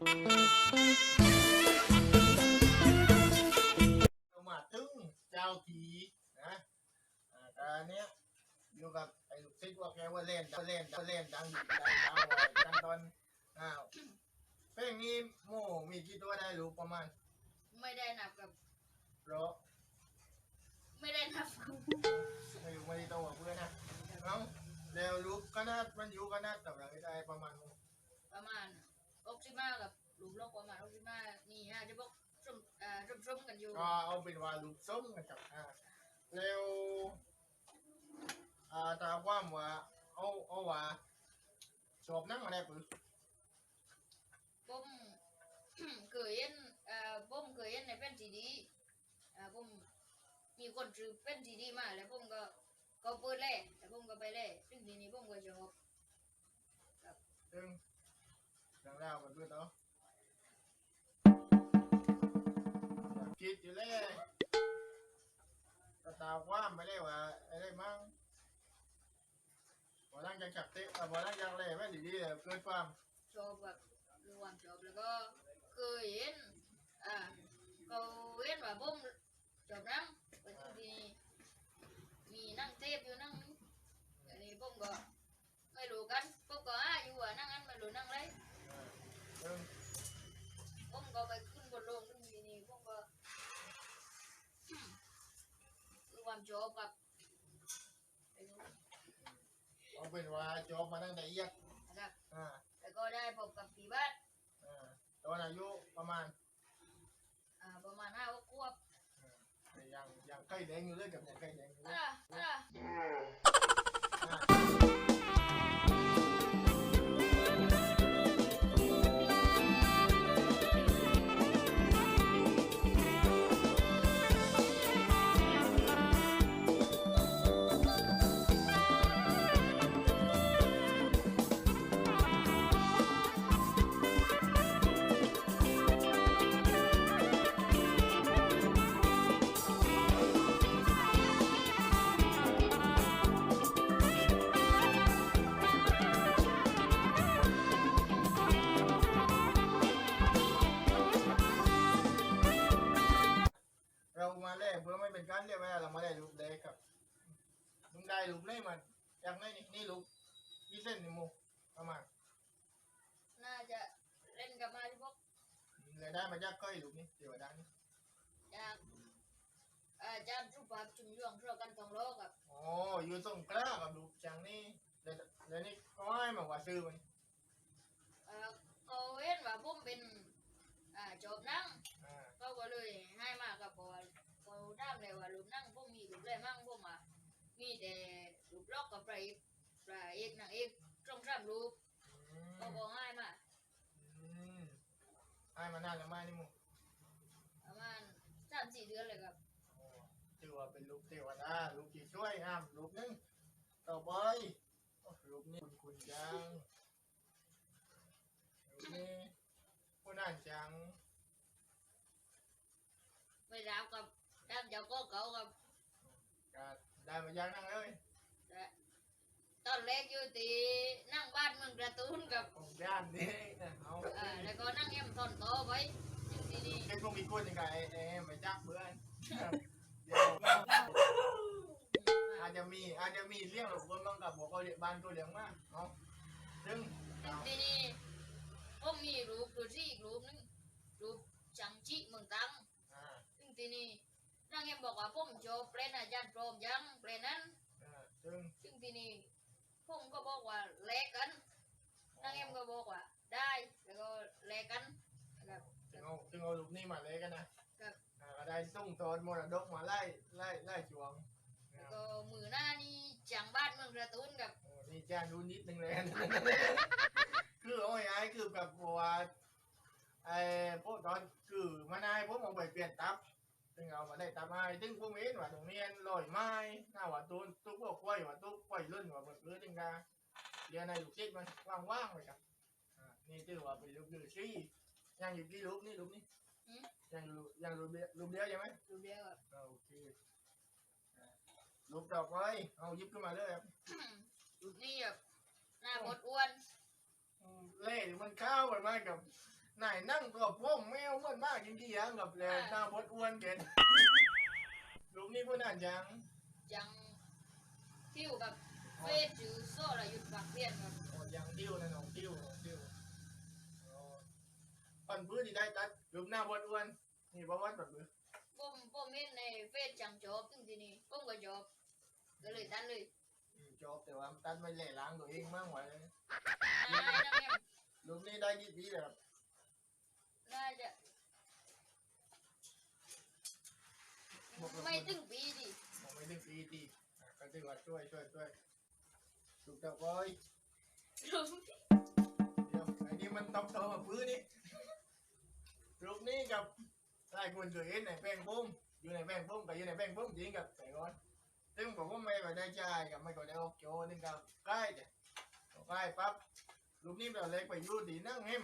เรามาถึงเจ้าทีนะอ่าตอนเนี้ยอยู่กับไอ้ลูกศิษย์ว่าแกว่าเล่นเล่นเล่นดังดังดังดังตอนอ้าวเพลงนี้โม่มีกี่ตัวได้รู้ประมาณ ไม่ได้นับกับเพราะไม่ได้นับกับไม่อยู่ไม่ได้โตกับเพื่อนนะเอ้าแล้วรู้คณะมันอยู่คณะแต่ละได้ประมาณ ประมาณหก สิบห้ากับหลุมโลกประมาณหกสิบห้านี่ฮะจะบอกซุ่มอ่าซุ่มซุ่มกันอยู่ก็เอาเป็นว่าลูกส้มกันกับอ่าแล้วอ่าตาความว่าเอาเอาว่าชอบนั่งอะไรปือผม เคยเห็นอ่าผมเคยเห็นในเป็นซีดีอ่าผมมีคนซื้อเป็นซีดีมาแล้วผมก็ก็เปิดเล่แล้วผมก็ไปเล่ซึ่งทีนี้ผมก็ชอบ ซึ่ง เรื่องราวมันด้วยเนาะคิดอยู่เลยก็ตาความไม่ได้ว่าอะไรมั่งบอนั่งยังจับเตะบอนั่งยังเลยไม่ดีๆเลยเกิดความชอบแบบรวมชอบแล้วก็เคยเห็นอ่าเขาเห็นว่าผมชอบนั่งแต่ทีนี้มีนั่งเทปอยู่นั่งนึงอันนี้ผมก็ไม่รู้กันผมก็อ่าอยู่ว่านั่งอันไม่รู้นั่งไร ซึ่ง ผมก็ไปขึ้นบนโลงขึ้นทีนี้ผมก็ คือความชอบกับไอ้นู้นเอาเป็นว่าจบมาตั้งแต่เอียดนะครับ อ่าแล้วก็ได้พบกับปีบัตอ่าตอนอายุประมาณอ่าประมาณห้าหกขวบอ่ายังยังใกล้แดงอยู่เลยกับยังใกล้แดงอยู่เลย อ่าอ่าอ่ พื่อไม่เป็นการเรียกว่าเราไมาได้ลูกเล็กครับลุงได้ลูกเล็กมันอย่างนี้นี่นี่ลูกยี่เส้นนี่มูประมาณน่าจะเล่นกับมาที่พวกเลยได้มาจากก้อยลูกนี่เดี๋ยวด้านนี้จากอาจารย์สุภาพชุมยวงเท่ากันทองโลกับโอ้อยู่ตรงกลางกับลูกจังนี่เดี๋ยวเดี๋ยวนี้ก็ให้มากว่าซื้อมันเอ่อเขาเห็นว่าผมเป็นอ่าจบนั่ง อ่า เขาก็เลยให้มากับบอกว่าเขา ถามเลยว่ารูปนั่งผมมีรูปอะไรมั่งผมอะมีแต่รูปลอกกับพระเอกพระเอกนางเอกตรงสามรูปอืเขามก็ให้มาอืมให้มานานแล้วไหมนี่มูประมาณสามสี่เดือนเลยครับโอ้ถือว่าเป็นลูกเทวดาลูกที่ช่วยห้ามลูกนึงต่อไปโอ้ลูกนี่คุณคุณจังลูกนี่ผู้น่านจังไม่รับกับ ตามเจ้าก็เก่ากับก็ได้มายังนั่งเลยแต่ตอนแรกอยู่ที่นั่งบ้านเมืองกระตูนกับผมย่านนี่นะเอาเอ่อแล้วก็นั่งเอ็มทอนโตไว้อยู่ที่นี่เป็นพวกมีกุ้ยยังไงเอ้ไปจักเบื่อนเดี๋ยวอาจจะมีอาจจะมีเลี้ยงหลบคนบางกับบอกเขาเลี้ยงบ้านก็เลี้ยงมาเนาะซึ่งซึ่งที่นี่ผมมีรูปตัวที่อีกรูปนึงรูปจังจิเมืองตังอ่าซึ่งที่นี่ นั่งเอ็มบอกว่าผมโจบเปลนอาจารย์พร้อมยังเปลนนั้นอ่าซึ่งซึ่งที่นี่ผมก็บอกว่าแลกกันนั่งเอ็มก็บอกว่า ได้แล้วก็แลกกันนะครับซึ่งเอาซึ่งเอาลูกนี่มาเลยกันนะครับอ่าก็ได้ส่งตอนมรดกมาไล่ไล่ไล่จวงนะแล้วครับก็มือหน้านี่จังบ้านเมืองกระตูนกับโอ้นี่แจ้งรู้นิดนึงเลยคือเอาไงายๆคือแบบว่าไอ้พวกตอนคือมานายพวกมองไปเปลี่ยนตับ ซึ่งเอามาได้ตับมาซึ่งพวกนี้ว่าตรงนี้ลอยไม้หน้าว่าตุ้นตุ๊กพวกกล้วยว่าตุ๊กกล้วยรุ่นว่าเบิดเรือจึงกาเรียนในลูกศิษย์มันว่างๆเลยครับนี่ถือว่าเป็นลูกดื้อซี่ยังอยู่กี่ลูกนี่ลูกนี่ยังอยู่ยังลูกเดียวลูกเดียวใช่ไหมรูปเดียวอ่าโอเคลูกดอกไว้เอายิบขึ้นมาเลยครับรูปนี้แบบหน้าบดอ้วนอืมเล่มันข้าวไปมากกับ ไหนนั่งก็พ่มแมวเหมือนมากจริงๆยังกับเลยหน้าบดอ้วนเกินลูกนี่พูดนานยังจังทิวกับเฟซจือโซ่ละหยุดปากเปลี่ยนครับโอ้ยังดิ้วนะน้องดิ้วน้องดิ้วโอ้ปันพื้นที่ได้ตัดลูกหน้าบดอ้วนนี่ประวัติแบบนี้ผมผมเห็นในเฟซจังจอบถึงทีนี้ผมก็จอบก็เลยตัดเลยอืมจบแต่ว่าตัดไม่เละล้างตัวเองมากกว่าเลยนายนั่งเอ็มลูกนี่ได้กี่ปีแล้วครับ น่าจะไม่ถึงปีดิผมไม่ได้ปีดีอะก็ถือว่าช่วยช่วยช่วยลูกเจ้าก้อยเดี๋ยวไอ้นี่มันตบโตมาพื้นนี่ลูกนี่กับหลายคนเคยเห็นในแป้งปุ้มอยู่ในแป้งปุ้มกับอยู่ในแป้งปุ้มจริงกับแต่ก่อนซึ่งผมก็ไม่ได้ใจายกับไม่ก็ได้ออกโจนึงกับใกล้จ้ะใกล้ปั๊บลูกนี่แบบเล็กไปอยู่ดีนั่งเฮม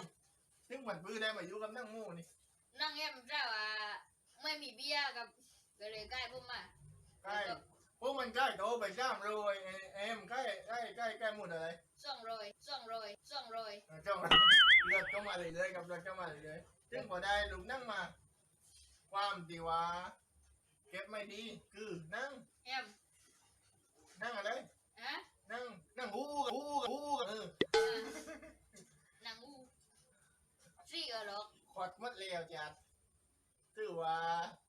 ซึ่งมันพื้นได้มาอยู่กับนั่งหมู่นี่นั่งเอ็มใช่ว่าไม่มีเบียร์กับก็เลยใกล้ผมมาใกล้พวกมันใกล้โตไปจ้ามโรยเอ็มใกล้ใกล้ใกล้ใกล้หมดอะไรสองร้อยสองร้อยสองร้อยเออจ้องเลือดเข้ามาเลยเลยกับเลือดเข้ามาเลยเลยซึ่งพอได้ลูกนั่งมา ความดีว่าเก็บไม่ดีคือนั่งเอ็มนั่งอะไรฮะนั่งนั่งหูกับหูกับหูกับเออ อ่าหนังอูสี่ก็หรอก ขอดหมดแล้วจัดถื อว่า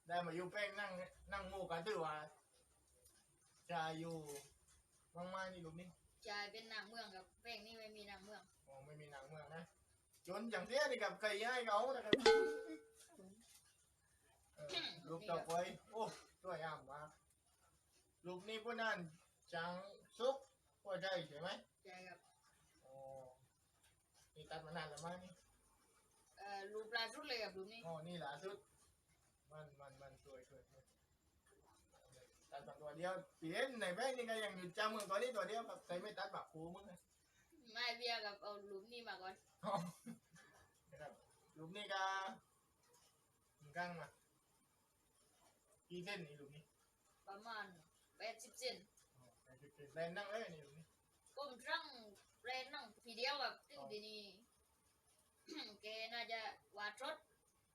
ได้มาอยู่แป้งนั่งนั่งหมู่กันถือว่าจะอยู่มากๆนี่ลูกนี่จ่ายเป็นนางเมืองกับแป้งนี่ไม่มีนางเมืองมองไม่มีหนังเมืองนะจนอย่างเนี้ยนี่กับไก่ย่ายเขานะครับเออลูกต่อไปโอ้ตัวอยางมากลูกนี่พวกนั้นจังซุกพวกได้ใช่ไหมจ่ายกับโอ้นี่ตัดมานานแล้วมั้งนี่เอ่อรูปลาสุดเลยกับรูปนี้อ๋อนี่ล่าสุด มันมันมันสวยสวยสวยตัดมาตัวเดียวเปลี่ยนในแป้งนี่ก็ยังอยู่จำมึงตัวนี้ตัวเดียวแบบใส่ไม่ตัดแบบครูมึงนะไม่เบียร์กับเอารูปนี้มาก่อนอ๋อนะครับลูกนี่ก็มึงกั้งมากี่เส้นนี่ลูกนี่ประมาณแปดสิบเซนอ๋อไปจุดเล่นนั่งเลยนี่ลูกนี่ผมสั่งแบรนด์นั่งทีเดียวแบบถึงทีนี้แกน่าจะวาดรถ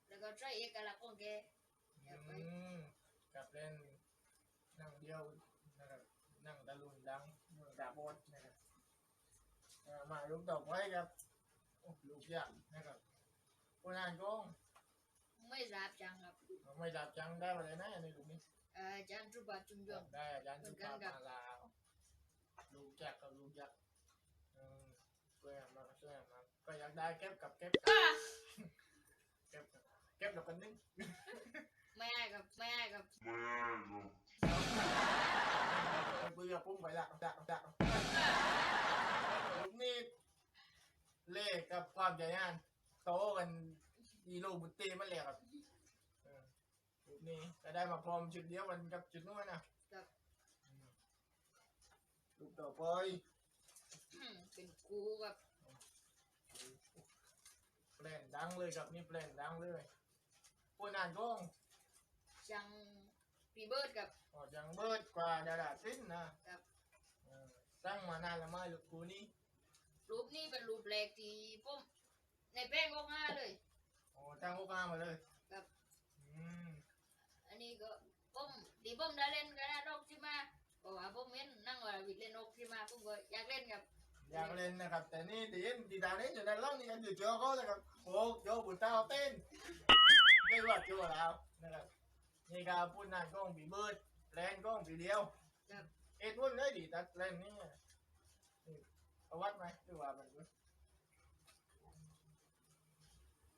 แล้วก็ใช้เอกลักษณ์ของแกอืม กับเล่นนั่งเดียวนะครับนั่งตะลุนดังมือดาบดนะครับเอ่อมาลูกต่อไปครับโอ้ลูกยากนะครับคนอ่านกงไม่ทราบจังครับไม่ดับจังได้มาเลยนะอันนี้ลูกนี่เอ่ออาจารย์สุบัติจุมยงได้อาจารย์เหมืสุอนกัภานพครับมาลาวลูกจักกับลูกยักษ์อืมช่วยมาช่วยมาก็อยากได้เก็บกับเก็บกับอะเก็บกับเก็บกับกันนึง ไม่ให้กับไม่ให้กับเบื่อปุ้งไปละดักดักลูกนี่เลขกับความใจงานโตกันอีลูกบุตรีมันแหลกครับเออลูกนี้จะได้มาพร้อมจุดเดียวกันกับจุดนู้นนะอืมลูกต่อไปเป็นครูกับแปลนดังเลยครับนี่แปลนดังเลยผู้นานกงจัง ปีเบิร์ดกับอ๋อยังเบิดกว่าดาราสิ้นนะครับ เออสร้างมานานแล้วไหมลูกกูนี่รูปนี้เป็นรูปแรกที่ผมในแป้งก็ห้าเลย โอ้ตั้งพวกมามาเลยครับ อืมอันนี้ก็ผมดีผมได้เล่นกันนะนกที่มาเพราะว่าผมเห็นนั่งว่าวิดเล่นนกที่มาผมก็อยากเล่นกับ อยากเล่นนะครับ แต่นี่ดีเอ็นดีดาวนี้อยู่ด้านล่างนี่กันอยู่เจอเขาเลยครับโอ้โยบุตรเต้าเต้นไม่ว่าเจอแล้วนะครับ นี่ครับผู้นานกงปีเบิดแลนกงปีเดียวครับ เอ็ดวุ่นเลยดิตัดแลนนี่นี่เอาวัดไหมหรือว่ามัน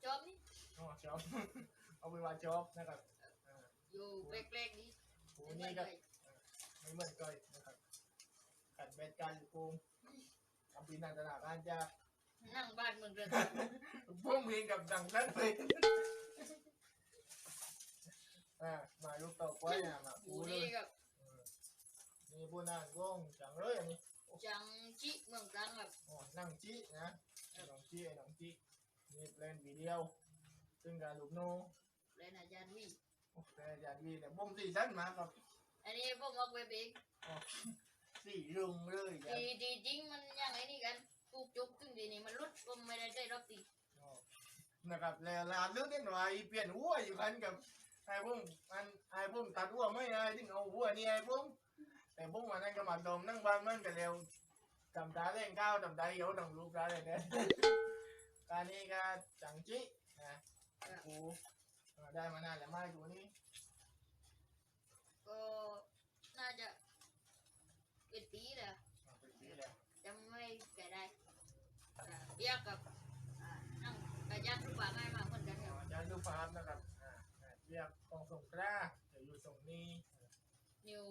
จอบนี่อ๋อชอบ เอาไปว่าชอบนะครับอ่าอยู่แปลกๆนี้โอ้นี่ก็ ไม่เหมือนเคยนะครับขัดเบ็ดการโกงทำปีนันตนาการจะนั่งบ้านเมืองเรือน พวกมีกับดังนั้นเลย อ่ามาลูกต่อไปอะมาปูปูเลนี่ยกับอืมนี่ปูนานก้งจังเลยอันนี้จังจิเมืองตรังกับอ๋อนั่งจี้นะไอ้น้องจี้ไอ้น้องจี้นี่เล่นวีเดียว ซึ่งการลูกโน่เล่นอาจารย์วีโอ้แต่อาจารย์วีแต่บ่มสี่ชั้นมากับอันนี้ผมเอาไปเบรกสี่รุงเลยครับดีดีจริงมันยังไงนี่กันถูกจุกถึงทีนี้มันลุดผมไม่ได้ใจรอบตีอ๋อนะครับแล้วลานเรื่องนี้หน่อยเปลี่ยนหัวอยู่กันกับ ไอ้ผมมันไอ้ผมตัดหัวไม่ไอ้ถึงเอาหัวนี่ไอ้ผมแต่ผมวันนั้นก็มาดมนั่งบ้านมันกันเร็วจำตาเล่นก้าวจำตาเหี่ยวต้องรูปได้เลยเนี่ยการนี้ก็จังจินะกูได้มานานแล้วไม่ดูนี่ก็น่าจะเป็นปีแหละเป็นปีแล้วจำไม่แก่ได้อ่าเรียกกับ กองส่งกล้าจะอยู่ตรงนี้ นิว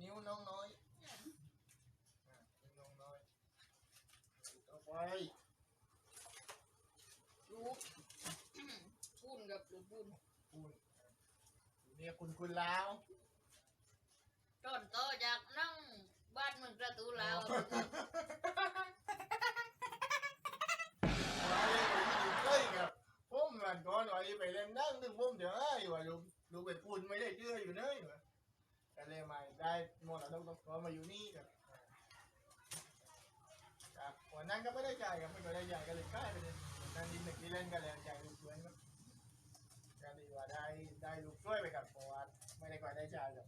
นิ้วน้องน้อยเนี่ยอ่านิ้วน้องน้อยต่อไปรูปพูนกับรูปพูนคุณเนี่ยคุณคุณลาวต้นโตจากนั่งบ้านเมืองประตูลาว กันก้อนว่าจะไปเล่นนั่งนึงผมเดี๋ยวไอ้ว่าลูกลูกเป็นคุณไม่ได้เชื่ออยู่เนื้อแต่เลยมาได้หมดแล้วต้องต้องมาอยู่นี่กันครับวันนั้นก็ไม่ได้จ่ายครับไม่ได้จ่ายก็เลยค่ายไปเลยนั่นนี่หนึ่งที่เล่นกันเลยจ่ายลูกช่วยครับก็ดีว่าได้ได้ลูกช่วยไปกับเพราะว่าไม่ได้ก่อนได้จ่ายครับ